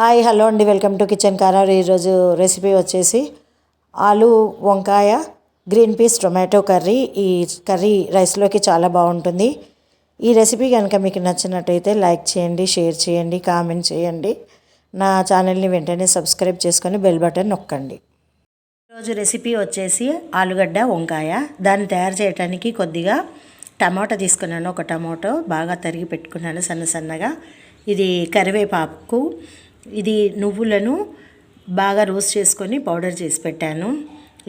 Hi hello అండి. Welcome to kitchen కారార్. ఈరోజు రెసిపీ వచ్చేసి ఆలు వంకాయ గ్రీన్ పీస్ టొమాటో కర్రీ. ఈ కర్రీ రైస్లోకి చాలా బాగుంటుంది. ఈ రెసిపీ కనుక మీకు నచ్చినట్టయితే లైక్ చేయండి షేర్ చేయండి కామెంట్ చేయండి. నా ఛానల్ని వెంటనే సబ్స్క్రైబ్ చేసుకొని బెల్ బటన్ నొక్కండి. ఈరోజు రెసిపీ వచ్చేసి ఆలుగడ్డ వంకాయ. దాన్ని తయారు చేయడానికి కొద్దిగా టమాటో తీసుకున్నాను. ఒక టమాటో బాగా తరిగి పెట్టుకున్నాను సన్న సన్నగా. ఇది కరివేపాకు ఇది నువ్వులను బాగా రోస్ట్ చేసుకొని పౌడర్ చేసి పెట్టాను.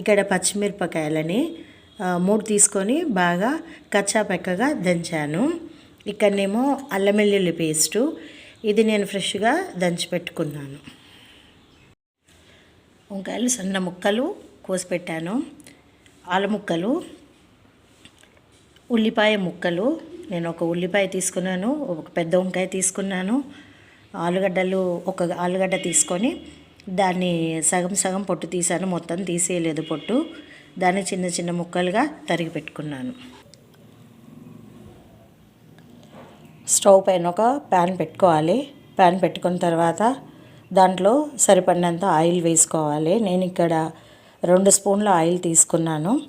ఇక్కడ పచ్చిమిరపకాయలని మూడు తీసుకొని బాగా కచ్చా పెక్కగా దంచాను. ఇక్కడనేమో అల్లం వెల్లుల్లి పేస్టు. ఇది నేను ఫ్రెష్గా దంచి పెట్టుకున్నాను. వంకాయలు సన్న ముక్కలు కోసి పెట్టాను. ఆల ముక్కలు ఉల్లిపాయ ముక్కలు. నేను ఒక ఉల్లిపాయ తీసుకున్నాను ఒక పెద్ద వంకాయ తీసుకున్నాను. ఆలుగడ్డలు ఒక ఆలుగడ్డ తీసుకొని దాన్ని సగం సగం పొట్టు తీసాను. మొత్తం తీసేయలేదు పొట్టు. దాన్ని చిన్న చిన్న ముక్కలుగా తరిగి పెట్టుకున్నాను. స్టవ్ పైన ఒక ప్యాన్ పెట్టుకోవాలి. ప్యాన్ పెట్టుకున్న తర్వాత దాంట్లో సరిపడినంత ఆయిల్ వేసుకోవాలి. నేను ఇక్కడ రెండు స్పూన్ల ఆయిల్ తీసుకున్నాను.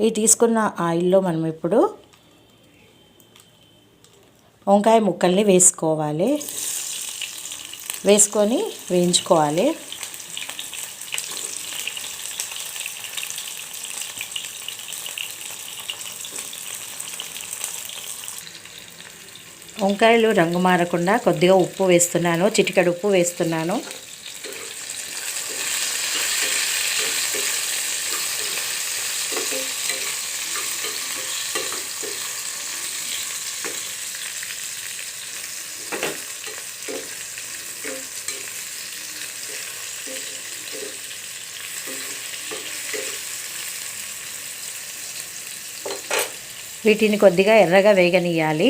ఈ తీసుకున్న ఆయిల్లో మనం ఇప్పుడు వంకాయ ముక్కల్ని వేసుకోవాలి. వేసుకొని వేయించుకోవాలి. వంకాయలు రంగు మారకుండా కొద్దిగా ఉప్పు వేస్తున్నాను చిటికడు ఉప్పు వేస్తున్నాను. వీటిని కొద్దిగా ఎర్రగా వేగనియాలి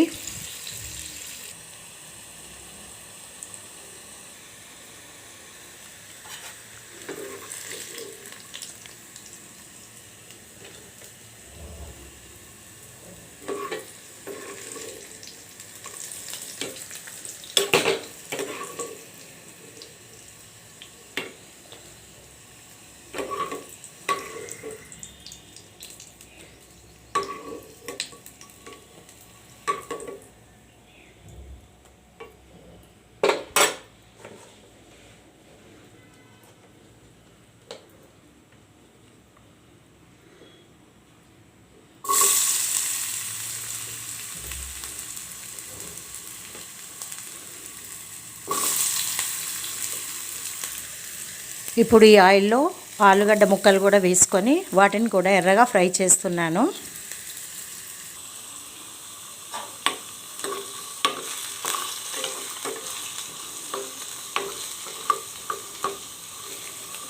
ఇప్పుడు ఈ ఆయిల్లో ఆలుగడ్డ ముక్కలు కూడా వేసుకొని వాటిని కూడా ఎర్రగా ఫ్రై చేస్తున్నాను.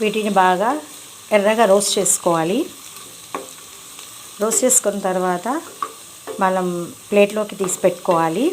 వీటిని బాగా ఎర్రగా రోస్ట్ చేసుకోవాలి. రోస్ట్ చేసుకున్న తర్వాత మనం ప్లేట్లోకి తీసి పెట్టుకోవాలి.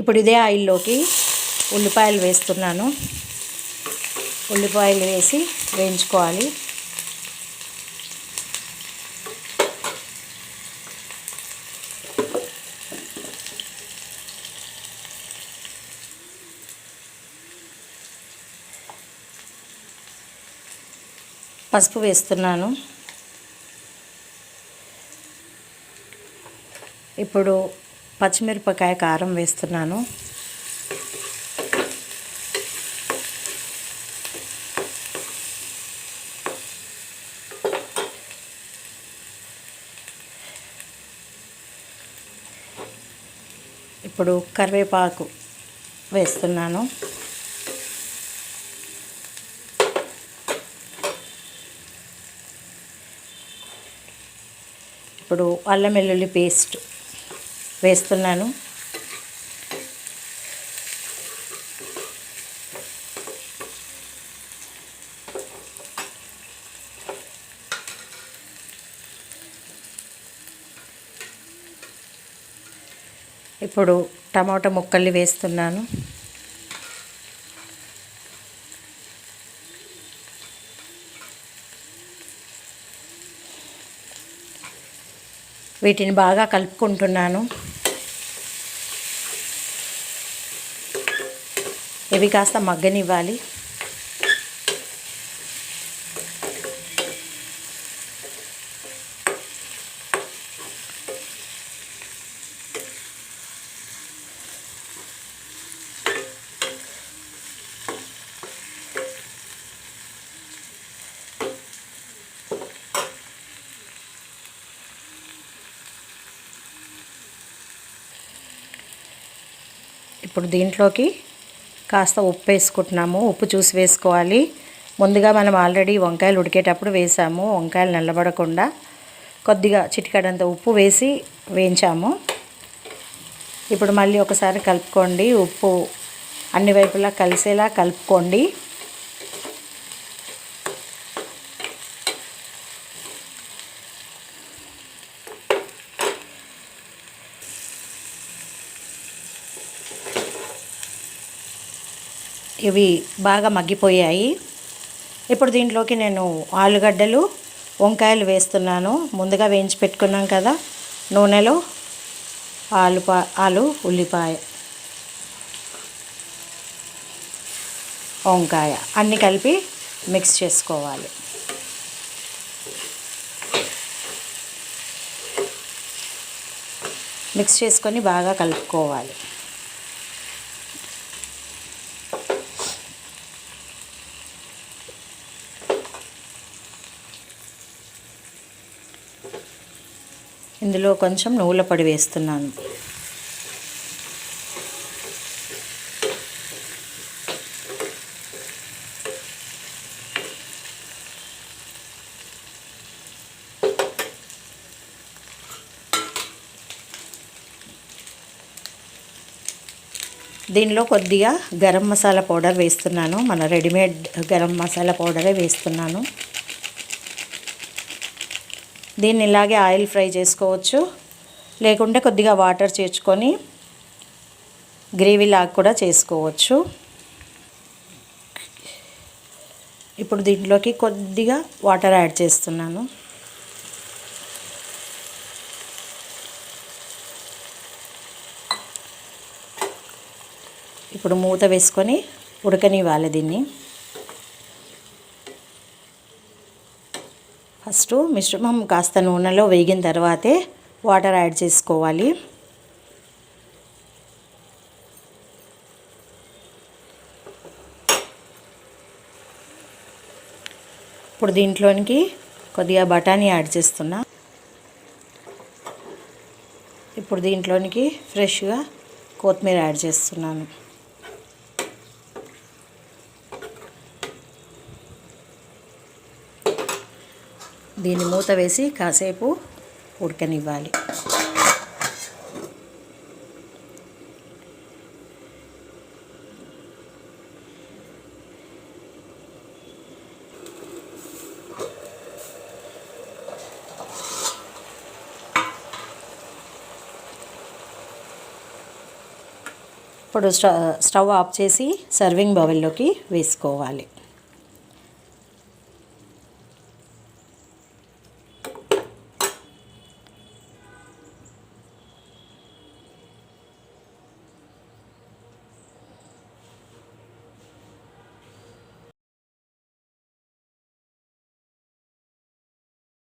ఇప్పుడు ఇదే ఆయిల్లోకి ఉల్లిపాయలు వేస్తున్నాను. ఉల్లిపాయలు వేసి వేయించుకోవాలి. పసుపు వేస్తున్నాను. ఇప్పుడు పచ్చిమిరపకాయ కారం వేస్తున్నాను. ఇప్పుడు కరివేపాకు వేస్తున్నాను. ఇప్పుడు అల్లం వెల్లుల్లి పేస్ట్ వేస్తున్నాను. ఇప్పుడు టమాటా ముక్కల్ని వేస్తున్నాను. వీటిని బాగా కలుపుకుంటున్నాను. ఇవి కాస్త మగ్గనివ్వాలి. ఇప్పుడు దీంట్లోకి కాస్త ఉప్పు వేసుకుంటున్నాము. ఉప్పు చూసి వేసుకోవాలి. ముందుగా మనం ఆల్రెడీ వంకాయలు ఉడికేటప్పుడు వేసాము. వంకాయలు నల్లబడకుండా కొద్దిగా చిటికడంత ఉప్పు వేసి వేయించాము. ఇప్పుడు మళ్ళీ ఒకసారి కలుపుకోండి. ఉప్పు అన్ని వైపులా కలిసేలా కలుపుకోండి. ఇవి బాగా మగ్గిపోయాయి. ఇప్పుడు దీంట్లోకి నేను ఆలుగడ్డలు వంకాయలు వేస్తున్నాను. ముందుగా వేయించి పెట్టుకున్నాం కదా నూనెలో ఆలు ఆలు ఉల్లిపాయ వంకాయ అన్నీ కలిపి మిక్స్ చేసుకోవాలి. మిక్స్ చేసుకొని బాగా కలుపుకోవాలి. ఇందులో కొంచెం నువ్వుల పొడి వేస్తున్నాను. దీనిలో కొద్దిగా గరం మసాలా పౌడర్ వేస్తున్నాను. మన రెడీమేడ్ గరం మసాలా పౌడరే వేస్తున్నాను. దీన్ని ఇలాగే ఆయిల్ ఫ్రై చేసుకోవచ్చు. లేకుంటే కొద్దిగా వాటర్ చేర్చుకొని గ్రేవీ లాగా కూడా చేసుకోవచ్చు. ఇప్పుడు దీంట్లోకి కొద్దిగా వాటర్ యాడ్ చేస్తున్నాను. ఇప్పుడు మూత వేసుకొని ఉడకనివ్వాలి దీన్ని. ఫస్ట్ మిశ్రమం కాస్త నూనెలో వేగిన తర్వాతే వాటర్ యాడ్ చేసుకోవాలి. ఇప్పుడు దీంట్లోనికి కొద్దిగా బఠానీ యాడ్ చేస్తున్నా. ఇప్పుడు దీంట్లోనికి ఫ్రెష్గా కొత్తిమీర యాడ్ చేస్తున్నాను. దీన్ని మూత వేసి కాసేపు ఉడకనివ్వాలి. ఇప్పుడు స్టవ్ ఆఫ్ చేసి సర్వింగ్ బౌల్లోకి వేసుకోవాలి.